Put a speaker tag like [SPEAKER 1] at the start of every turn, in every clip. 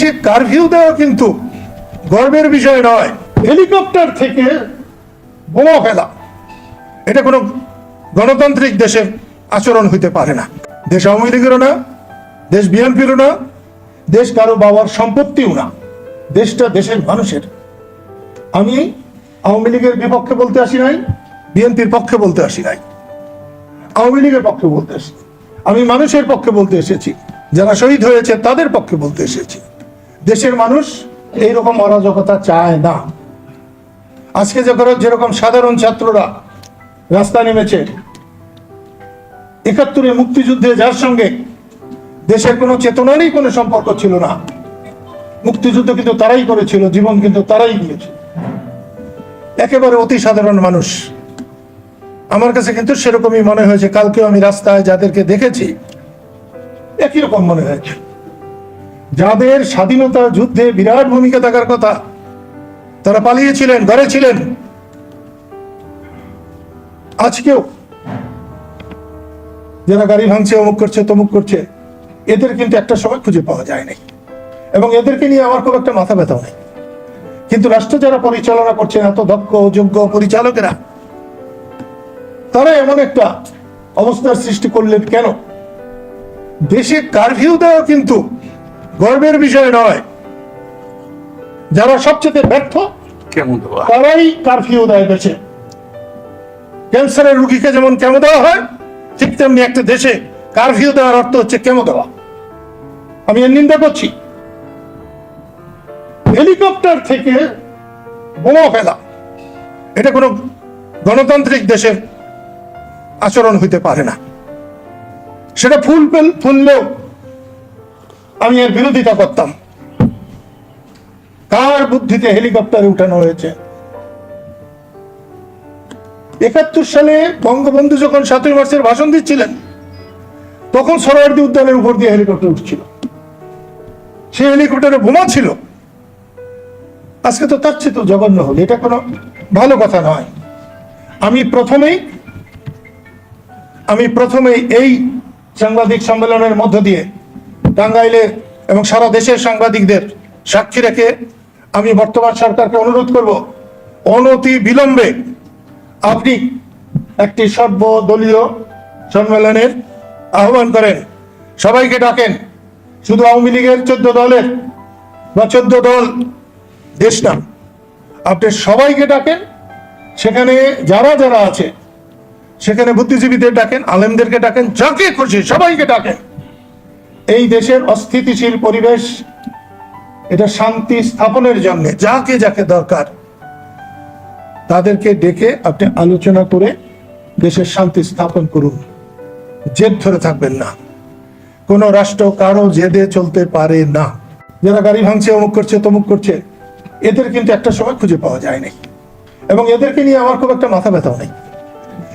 [SPEAKER 1] দেশে কারফিউ দেওয়া কিন্তু গর্বের বিষয় নয়। হেলিকপ্টার থেকে বোমা ফেলা, এটা কোনো গণতান্ত্রিক দেশের আচরণ হইতে পারে না। দেশ আওয়ামী লীগেরও না, দেশ বিএনপিরও না, দেশ কারও বাবার সম্পত্তিও না। দেশটা দেশের মানুষের। আমি আওয়ামী লীগের বিপক্ষে বলতে আসি নাই, বিএনপির পক্ষে বলতে আসি নাই। আওয়ামী লীগের পক্ষে বলতে আসি। আমি মানুষের পক্ষে বলতে এসেছি, যারা শহীদ হয়েছে তাদের পক্ষে বলতে এসেছি। দেশের মানুষ এইরকম অরাজকতা চায় না। আজকে যখন যেরকম সাধারণ ছাত্ররা রাস্তা নেমেছে একাত্তরে মুক্তিযুদ্ধে যার সঙ্গে দেশের কোনো চেতনারই কোনো সম্পর্ক ছিল না, মুক্তিযুদ্ধ কিন্তু তারাই করেছিল, জীবন কিন্তু তারাই দিয়েছিল একেবারে অতি সাধারণ মানুষ। আমার কাছে কিন্তু সেরকমই মনে হয়েছে, কালকেও আমি রাস্তায় যাদেরকে দেখেছি, একই রকম মনে হয়েছে। যাদের স্বাধীনতা যুদ্ধে বিরাট ভূমিকা থাকার কথা, তারা পালিয়েছিলেন, ঘরে ছিলেন। আজকেও যারা গাড়ি ভাঙছে, অমুক করছে, তমুক করছে, এদের কিন্তু একটা সময় খুঁজে পাওয়া যায় নাই। এবং এদেরকে নিয়ে আমার খুব একটা মাথা ব্যথাও নেই। কিন্তু রাষ্ট্র যারা পরিচালনা করছেন এত দক্ষ, যোগ্য পরিচালকেরা, তারা এমন একটা অবস্থার সৃষ্টি করলেন কেন? দেশে কারফিউ দেওয়া কিন্তু গর্বের বিষয় নয়। যারা সবচেয়ে ব্যর্থ তারাই কারফিউ দেয় দেশে। ক্যান্সারের রুগীকে যেমন কেমো দেওয়া হয় ঠিক তেমনি একটা দেশে কারফিউ দেওয়ার অর্থ হচ্ছে কেমো দেওয়া। আমি এর নিন্দা করছি। হেলিকপ্টার থেকে বোমা ফেলা এটা কোনো গণতান্ত্রিক দেশের আচরণ হইতে পারে না। সেটা ফুল ফুললেও আমি এর বিরোধিতা করতাম। কার বুদ্ধিতে হেলিকপ্টারে উঠানো হয়েছে? একাত্তর সালে বঙ্গবন্ধু যখন সাতই মার্চের ভাষণ দিচ্ছিলেন, তখন সরোয়ার্দী উদ্যানের উপর দিয়ে হেলিকপ্টার উঠছিল। সেই হেলিকপ্টারে বোমা ছিল। আজকে তো তার চেয়ে তো জঘন্য হল, এটা কোনো ভালো কথা নয়। আমি প্রথমেই আমি প্রথমেই এই সাংবাদিক সম্মেলনের মধ্য দিয়ে টাঙ্গাইলের এবং সারা দেশের সাংবাদিকদের সাক্ষী রেখে আমি বর্তমান সরকারকে অনুরোধ করব, অনতি বিলম্বে আপনি একটি সর্বদলীয় সম্মেলনের আহ্বান করেন। সবাইকে ডাকেন। শুধু আওয়ামী লীগের চোদ্দ দলের বা চোদ্দ দল দেশ না, আপনি সবাইকে ডাকেন। সেখানে যারা যারা আছে, সেখানে বুদ্ধিজীবীদের ডাকেন, আলেমদেরকে ডাকেন, যাকে খুশি সবাইকে ডাকেন। এই দেশের অস্থিতিশীল পরিবেশ, এটা শান্তি স্থাপনের জন্য যাকে যাকে দরকার, তাদেরকে ডেকে আপনি আলোচনা করে দেশের শান্তি স্থাপন করুন। জেদ ধরে থাকবেন না। কোন রাষ্ট্র কারও জেদে চলতে পারে না। যারা গাড়ি ভাঙছে, অমুক করছে, তমুক করছে, এদের কিন্তু একটা সময় খুঁজে পাওয়া যায় নাই। এবং এদেরকে নিয়ে আমার খুব একটা মাথা ব্যথাও নেই।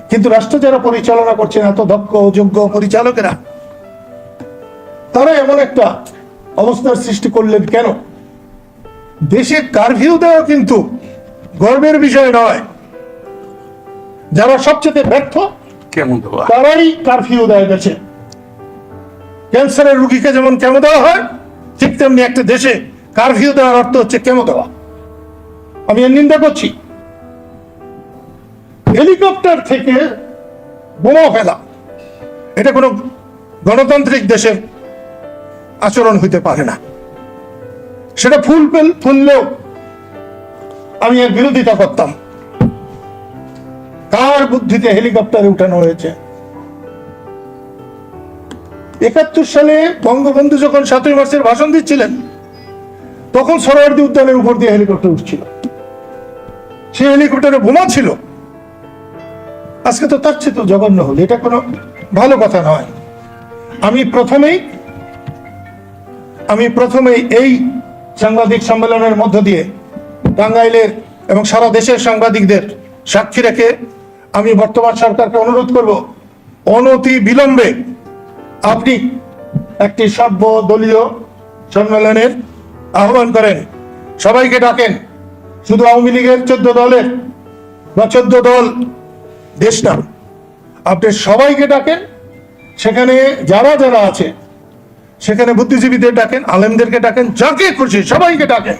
[SPEAKER 1] কিন্তু রাষ্ট্র যারা পরিচালনা করছেন এত দক্ষ যোগ্য পরিচালকেরা তারা এমন একটা অবস্থার সৃষ্টি করলেন কেন? দেশে কারফিউ দেওয়া কিন্তু গর্বের বিষয় নয়। যারা সবচেয়ে ব্যর্থ
[SPEAKER 2] কেমন
[SPEAKER 1] তারাই কারফিউ দেয় দেশে। ক্যান্সারের রুগীকে যেমন কেমো দেওয়া হয় ঠিক তেমনি একটা দেশে কারফিউ দেওয়ার অর্থ হচ্ছে কেমো দেওয়া। আমি এর নিন্দা করছি। হেলিকপ্টার থেকে বোমা ফেলা এটা কোনো গণতান্ত্রিক দেশের আচরণ হইতে পারে না। সেটা ফুল ফুললেও আমি এর বিরোধিতা করতাম। কার বুদ্ধিতে হেলিকপ্টারে উঠানো হয়েছে? একাত্তর সালে বঙ্গবন্ধু যখন সাতই মার্চের ভাষণ দিচ্ছিলেন, তখন সরোয়ার্দী উদ্যানের উপর দিয়ে হেলিকপ্টার উঠছিল। সেই হেলিকপ্টারে বোমা ছিল। আজকে তো তার চেয়ে তো জঘন্য হল, এটা কোনো ভালো কথা নয়। আমি প্রথমেই আমি প্রথমেই এই সাংবাদিক সম্মেলনের মধ্য দিয়ে টাঙ্গাইলের এবং সারা দেশের সাংবাদিকদের সাক্ষী রেখে আমি বর্তমান সরকারকে অনুরোধ করব, অনতি বিলম্বে আপনি একটি সভ্য দলীয় সম্মেলনের আহ্বান করেন। সবাইকে ডাকেন। শুধু আওয়ামী লীগের চোদ্দ দলের বা চোদ্দ দল দেশ না, আপনি সবাইকে ডাকেন। সেখানে যারা যারা আছে সেখানে বুদ্ধিজীবীদের ডাকেন, আলেমদেরকে ডাকেন, যাকে খুশি সবাইকে ডাকেন।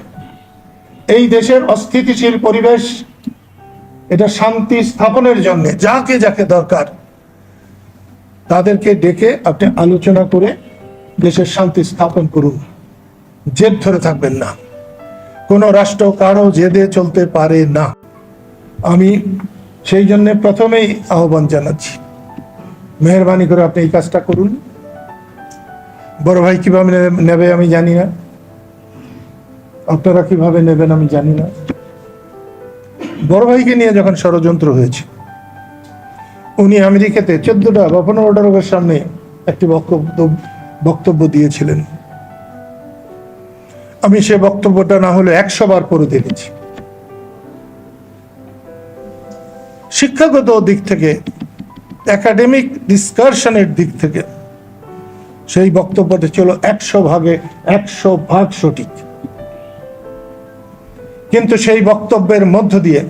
[SPEAKER 1] এই দেশের অস্থিতিশীল পরিবেশ, এটা শান্তি স্থাপনের জন্য যাকে যাকে দরকার, তাদেরকে ডেকে আপনি আলোচনা করে দেশের শান্তি স্থাপন করুন। জেদ ধরে থাকবেন না। কোনো রাষ্ট্র কারও জেদে চলতে পারে না। আমি সেই জন্য প্রথমেই আহ্বান জানাচ্ছি। মেহরবানি করে আপনি এই কাজটা করুন। বড় ভাই কীভাবে নেবে আমি জানি না। আপনারা কীভাবে নেবেন আমি জানি না। বড় ভাইকে নিয়ে যখন ষড়যন্ত্র হয়েছে, উনি আমেরিকাতে চোদ্দটা বা পনেরোটা সামনে একটি বক্তব্য বক্তব্য দিয়েছিলেন। আমি সে বক্তব্যটা না হলে একশো বার করে দেখেছি। শিক্ষাগত দিক থেকে একাডেমিক ডিসকাশনের দিক থেকে সেই বক্তব্যটা ছিল একশো ভাগে একশো ভাগ সঠিক। কিন্তু সেই বক্তব্যের মধ্য দিয়ে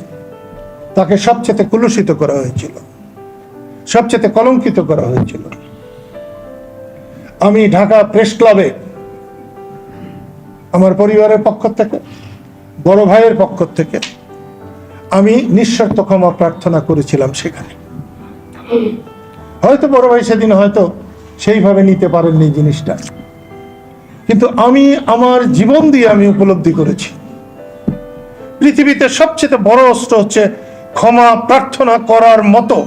[SPEAKER 1] তাকে সবচেয়ে কুলুষিত করা হয়েছিল। সবচেয়ে কলঙ্কিত করা হয়েছিল। আমি ঢাকা প্রেস ক্লাবে আমার পরিবারের পক্ষ থেকে, বড় ভাইয়ের পক্ষ থেকে আমি নিঃশর্ত ক্ষমা প্রার্থনা করেছিলাম সেখানে। হয়তো বড় ভাই সেদিন হয়তো সেইভাবে নিতে পারেননি জিনিসটা। কিন্তু আমি আমার জীবন দিয়ে আমি উপলব্ধি করেছি। পৃথিবীতে সবচেয়ে বড় অস্ত্র হচ্ছে ক্ষমা প্রার্থনা করার মতো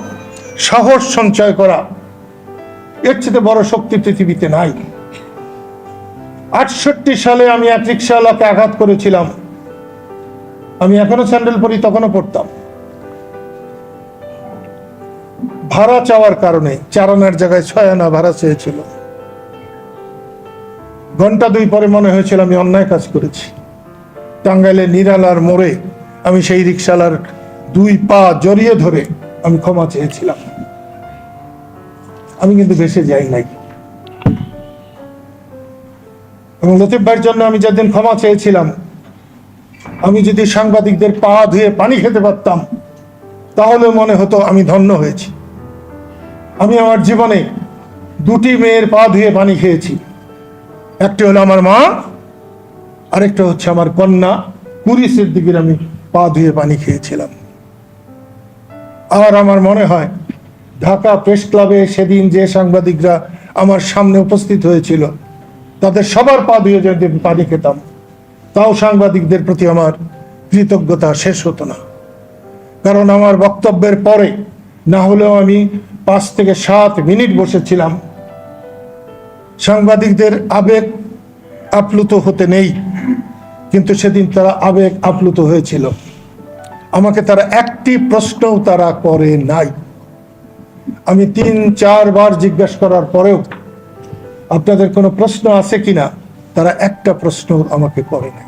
[SPEAKER 1] সাহস সঞ্চয় করা। এর চেয়ে বড় শক্তি পৃথিবীতে নাই। আটষট্টি সালে আমি এক রিক্সাওয়ালাকে আঘাত করেছিলাম। আমি এখনও স্যান্ডেল পরি, তখনও পড়তাম ভাড়া চাওয়ার কারণে চার আনার জায়গায় ছয় আনা ভাড়া চেয়েছিল। ঘণ্টা দুই পরে মনে হয়েছিল আমি অন্যায় কাজ করেছি। টাঙ্গাইলে নিরালার মোড়ে আমি সেই রিক্সালার দুই পা জড়িয়ে ধরে আমি ক্ষমা চেয়েছিলাম। আমি কিন্তু ভেসে যাই নাই। এবং লতিফ ভাইয়ের জন্য আমি যেদিন ক্ষমা চেয়েছিলাম, আমি যদি সাংবাদিকদের পা ধুয়ে পানি খেতে পারতাম, তাহলে মনে হতো আমি ধন্য হয়েছি। আমি আমার জীবনে দুটি মেয়ের পা ধুয়ে পানি খেয়েছি। একটি হলো আমার মা, আরেকটা হচ্ছে আমার কন্যা। কুড়ি সিদ্দিকের আমি পা ধুয়ে পানি খেয়েছিলাম। আর আমার মনে হয়, ঢাকা প্রেস ক্লাবে সেদিন যে সাংবাদিকরা আমার সামনে উপস্থিত হয়েছিল, তাদের সবার পা ধুয়ে যদি পানি খেতাম, তাও সাংবাদিকদের প্রতি আমার কৃতজ্ঞতা শেষ হতো না। কারণ আমার বক্তব্যের পরে না হলেও আমি পাঁচ থেকে সাত মিনিট বসেছিলাম। সাংবাদিকদের আবেগ আপ্লুত হতে নেই, কিন্তু সেদিন তারা আবেগ আপ্লুত হয়েছিল। আমাকে তারা একটি প্রশ্নও তারা করে নাই। আমি তিন চারবার জিজ্ঞেস করার পরেও, আপনাদের কোনো প্রশ্ন আছে কিনা? তারা একটা প্রশ্ন আমাকে করে নাই।